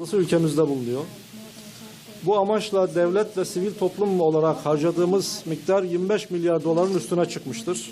fazlası ülkemizde bulunuyor. Bu amaçla devlet ve sivil toplum olarak harcadığımız miktar 25 milyar doların üstüne çıkmıştır.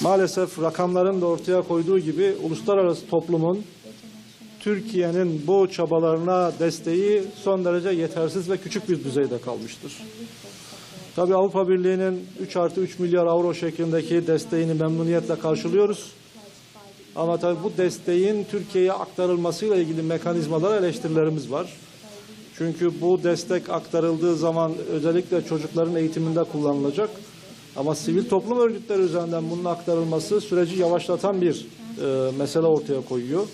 Maalesef rakamların da ortaya koyduğu gibi uluslararası toplumun Türkiye'nin bu çabalarına desteği son derece yetersiz ve küçük bir düzeyde kalmıştır. Tabii Avrupa Birliği'nin 3 artı 3 milyar avro şeklindeki desteğini memnuniyetle karşılıyoruz. Ama tabii bu desteğin Türkiye'ye aktarılmasıyla ilgili mekanizmalara eleştirilerimiz var. Çünkü bu destek aktarıldığı zaman özellikle çocukların eğitiminde kullanılacak. Ama sivil toplum örgütleri üzerinden bunun aktarılması süreci yavaşlatan bir e, mesele ortaya koyuyor.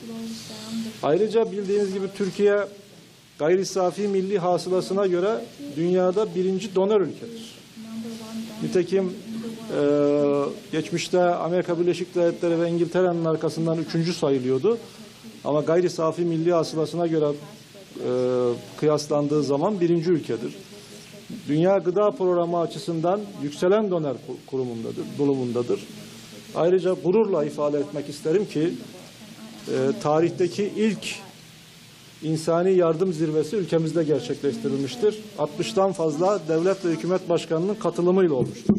Ayrıca bildiğiniz gibi Türkiye gayri safi milli hasılasına göre dünyada birinci donör ülkedir. Nitekim e, geçmişte Amerika Birleşik Devletleri ve İngiltere'nin arkasından üçüncü sayılıyordu. Ama gayri safi milli hasılasına göre e, kıyaslandığı zaman birinci ülkedir. Dünya Gıda Programı açısından yükselen donör ku- kurumundadır, durumundadır. Ayrıca gururla ifade etmek isterim ki e, tarihteki ilk insani yardım zirvesi ülkemizde gerçekleştirilmiştir. 60'tan fazla devlet ve hükümet başkanının katılımıyla olmuştur.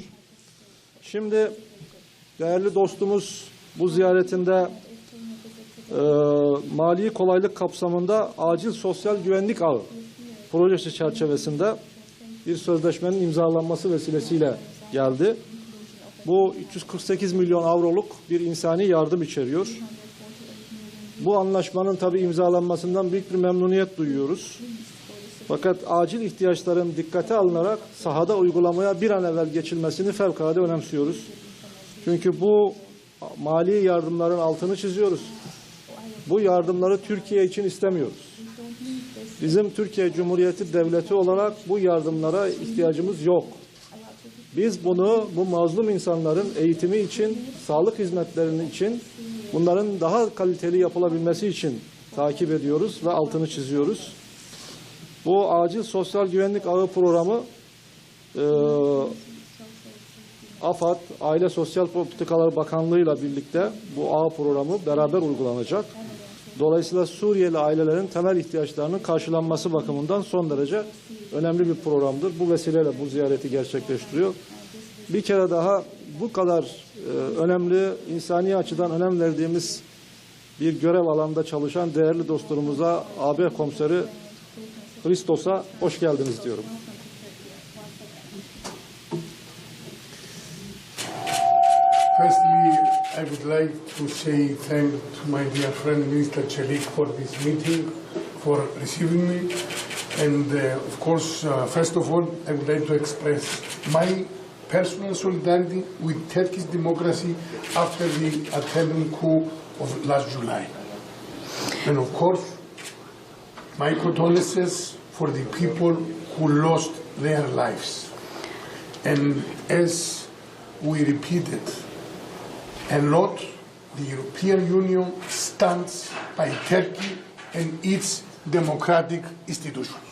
Şimdi değerli dostumuz bu ziyaretinde e, mali kolaylık kapsamında acil sosyal güvenlik ağı projesi çerçevesinde bir sözleşmenin imzalanması vesilesiyle geldi. Bu 348 milyon avroluk bir insani yardım içeriyor. Bu anlaşmanın tabii imzalanmasından büyük bir memnuniyet duyuyoruz. Fakat acil ihtiyaçların dikkate alınarak sahada uygulamaya bir an evvel geçilmesini fevkalade önemsiyoruz. Çünkü bu mali yardımların altını çiziyoruz. Bu yardımları Türkiye için istemiyoruz. Bizim Türkiye Cumhuriyeti Devleti olarak bu yardımlara ihtiyacımız yok. Biz bunu bu mazlum insanların eğitimi için, sağlık hizmetlerinin için, bunların daha kaliteli yapılabilmesi için takip ediyoruz ve altını çiziyoruz. Bu acil sosyal güvenlik ağı programı e, AFAD, Aile Sosyal Politikalar Bakanlığı ile birlikte bu ağ programı beraber uygulanacak. Dolayısıyla Suriyeli ailelerin temel ihtiyaçlarının karşılanması bakımından son derece önemli bir programdır. Bu vesileyle bu ziyareti gerçekleştiriyor. Bir kere daha bu kadar e, önemli, insani açıdan önem verdiğimiz bir görev alanda çalışan değerli dostlarımıza AB komiseri Christos'a hoş geldiniz diyorum. Firstly, I would like to say thank to my dear friend Minister Chelik for this meeting, for receiving me. And uh, of course, uh, first of all, I would like to express my personal solidarity with Turkish democracy after the attempted coup of last July. And of course, my condolences for the people who lost their lives. And as we repeated, a lot, the European Union stands by Turkey and its democratic institutions.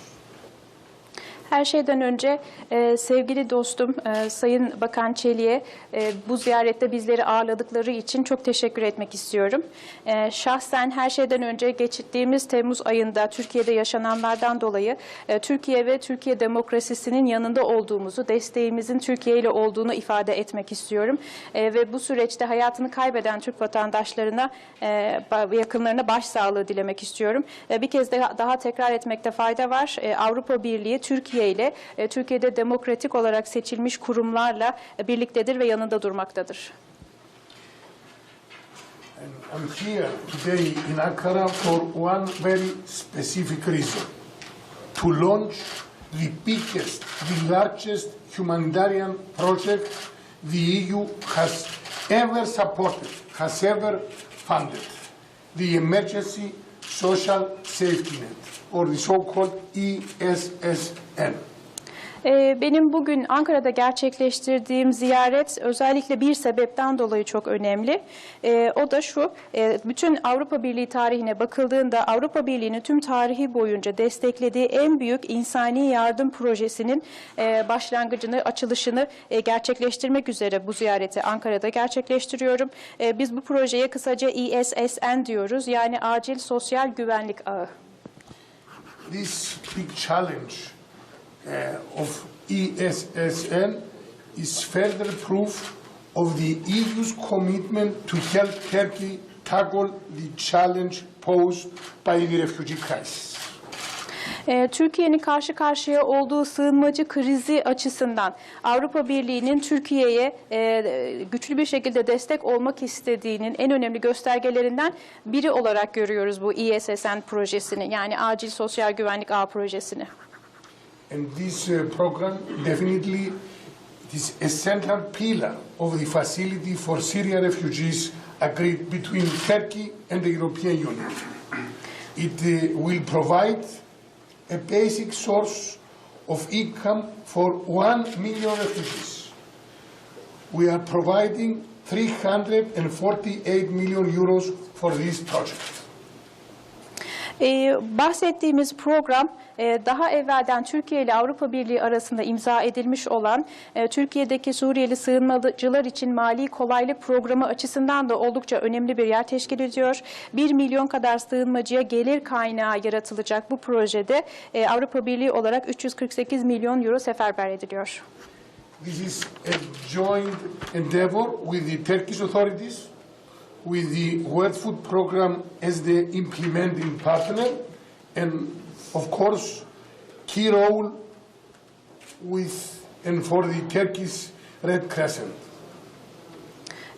Her şeyden önce e, sevgili dostum e, Sayın Bakan Çelik'e e, bu ziyarette bizleri ağırladıkları için çok teşekkür etmek istiyorum. E, şahsen her şeyden önce geçtiğimiz Temmuz ayında Türkiye'de yaşananlardan dolayı e, Türkiye ve Türkiye demokrasisinin yanında olduğumuzu, desteğimizin Türkiye ile olduğunu ifade etmek istiyorum. E, ve bu süreçte hayatını kaybeden Türk vatandaşlarına, e, yakınlarına başsağlığı dilemek istiyorum. E, bir kez daha, daha tekrar etmekte fayda var. E, Avrupa Birliği Türkiye ile e, Türkiye'de demokratik olarak seçilmiş kurumlarla e, birliktedir ve yanında durmaktadır. I'm here today in Ankara for one very specific reason to launch the biggest, the largest humanitarian project the EU has ever supported, has ever funded the Emergency Social Safety Net, or the so called Ee, Benim bugün Ankara'da gerçekleştirdiğim ziyaret özellikle bir sebepten dolayı çok önemli. Ee, O da şu, e, bütün Avrupa Birliği tarihine bakıldığında Avrupa Birliği'nin tüm tarihi boyunca desteklediği en büyük insani yardım projesinin e, başlangıcını, açılışını e, gerçekleştirmek üzere bu ziyareti Ankara'da gerçekleştiriyorum. Biz bu projeye kısaca ESSN diyoruz, yani Acil Sosyal Güvenlik Ağı. this big challenge of ESSN is further proof of the EU's commitment to help Turkey tackle the challenge posed by the refugee crisis. Ee, Türkiye'nin karşı karşıya olduğu sığınmacı krizi açısından Avrupa Birliği'nin Türkiye'ye e, güçlü bir şekilde destek olmak istediğinin en önemli göstergelerinden biri olarak görüyoruz bu ESSN projesini yani Acil Sosyal Güvenlik Ağ projesini. And this uh, program definitely it is a central pillar of the facility for Syrian refugees agreed between Turkey and the European Union. It uh, will provide a basic source of income for one million refugees. We are providing 348 million euros for this project. Ee, bahsettiğimiz program e, daha evvelden Türkiye ile Avrupa Birliği arasında imza edilmiş olan e, Türkiye'deki Suriyeli sığınmacılar için mali kolaylık programı açısından da oldukça önemli bir yer teşkil ediyor. 1 milyon kadar sığınmacıya gelir kaynağı yaratılacak bu projede e, Avrupa Birliği olarak 348 milyon euro seferber ediliyor. This is a joint endeavor with the Turkish authorities, with the World Food Program as the implementing partner, and of course, key role with and for the Turkish Red Crescent.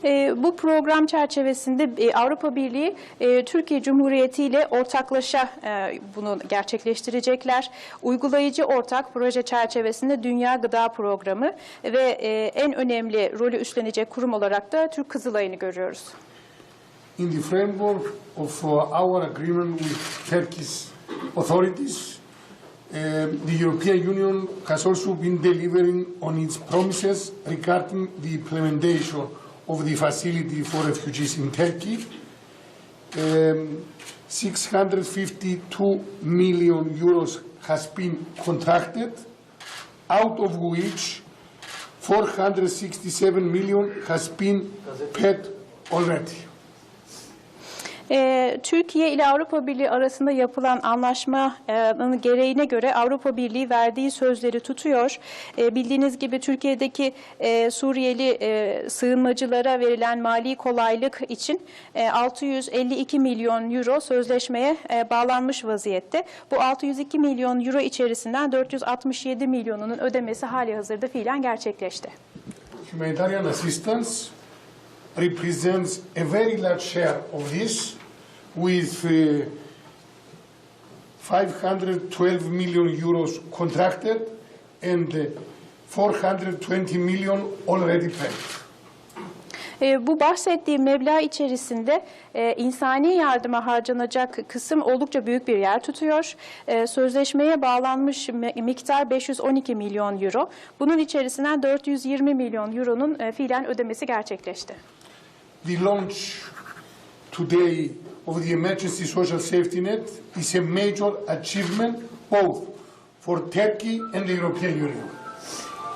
E, bu program çerçevesinde e, Avrupa Birliği e, Türkiye Cumhuriyeti ile ortaklaşa e, bunu gerçekleştirecekler. Uygulayıcı ortak proje çerçevesinde Dünya Gıda Programı ve e, en önemli rolü üstlenecek kurum olarak da Türk Kızılay'ını görüyoruz. In the framework of uh, our agreement with Turkish authorities, um, the European Union has also been delivering on its promises regarding the implementation of the facility for refugees in Turkey. Um, 652 million euros has been contracted, out of which 467 million has been paid already. Ee, Türkiye ile Avrupa Birliği arasında yapılan anlaşmanın gereğine göre Avrupa Birliği verdiği sözleri tutuyor. Ee, bildiğiniz gibi Türkiye'deki e, Suriyeli e, sığınmacılara verilen mali kolaylık için e, 652 milyon euro sözleşmeye e, bağlanmış vaziyette. Bu 602 milyon euro içerisinden 467 milyonunun ödemesi hali hazırda fiilen gerçekleşti. Humanitarian assistance represents a very large share of this, with uh, 512 million euros contracted and uh, 420 million already paid. E, bu bahsettiğim meblağ içerisinde e, insani yardıma harcanacak kısım oldukça büyük bir yer tutuyor. E, sözleşmeye bağlanmış mi- miktar 512 milyon euro. Bunun içerisinden 420 milyon euronun e, fiilen ödemesi gerçekleşti. The launch today of the emergency social safety net is a major achievement both for Turkey and the European Union.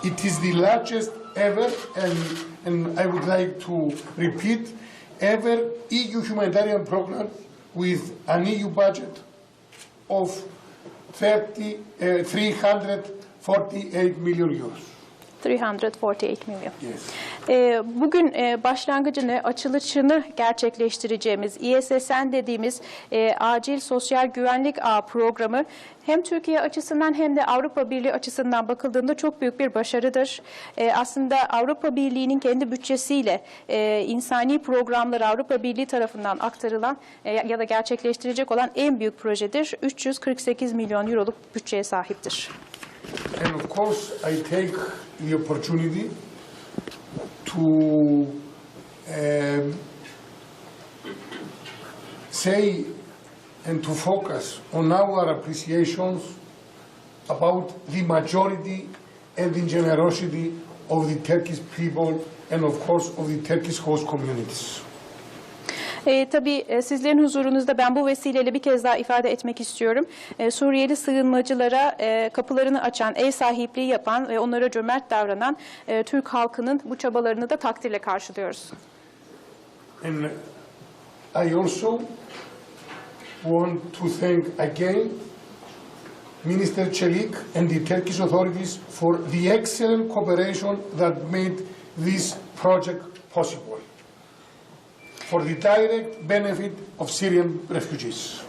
It is the largest ever, and, and I would like to repeat, ever EU humanitarian program with an EU budget of 30, uh, 348 million euros. 348 milyon. Yes. E, Bugün e, başlangıcını, açılışını gerçekleştireceğimiz İSSN dediğimiz e, acil sosyal güvenlik ağ programı hem Türkiye açısından hem de Avrupa Birliği açısından bakıldığında çok büyük bir başarıdır. E, Aslında Avrupa Birliği'nin kendi bütçesiyle e, insani programları Avrupa Birliği tarafından aktarılan e, ya da gerçekleştirecek olan en büyük projedir. 348 milyon euroluk bütçeye sahiptir. And of course, I take the opportunity to um, say and to focus on our appreciations about the majority and the generosity of the Turkish people and of course of the Turkish host communities. E, tabii e, sizlerin huzurunuzda ben bu vesileyle bir kez daha ifade etmek istiyorum. E, Suriyeli sığınmacılara e, kapılarını açan, ev sahipliği yapan ve onlara cömert davranan e, Türk halkının bu çabalarını da takdirle karşılıyoruz. And I also want to thank again Minister Çelik and the Turkish authorities for the excellent cooperation that made this project possible for the direct benefit of Syrian refugees.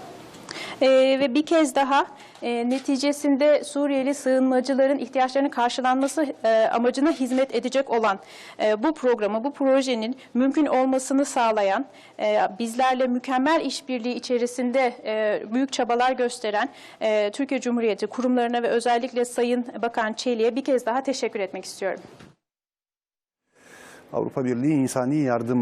Ee, ve bir kez daha e, neticesinde Suriyeli sığınmacıların ihtiyaçlarının karşılanması e, amacına hizmet edecek olan e, bu programı, bu projenin mümkün olmasını sağlayan, e, bizlerle mükemmel işbirliği içerisinde e, büyük çabalar gösteren e, Türkiye Cumhuriyeti kurumlarına ve özellikle Sayın Bakan Çelik'e bir kez daha teşekkür etmek istiyorum. Avrupa Birliği İnsani Yardım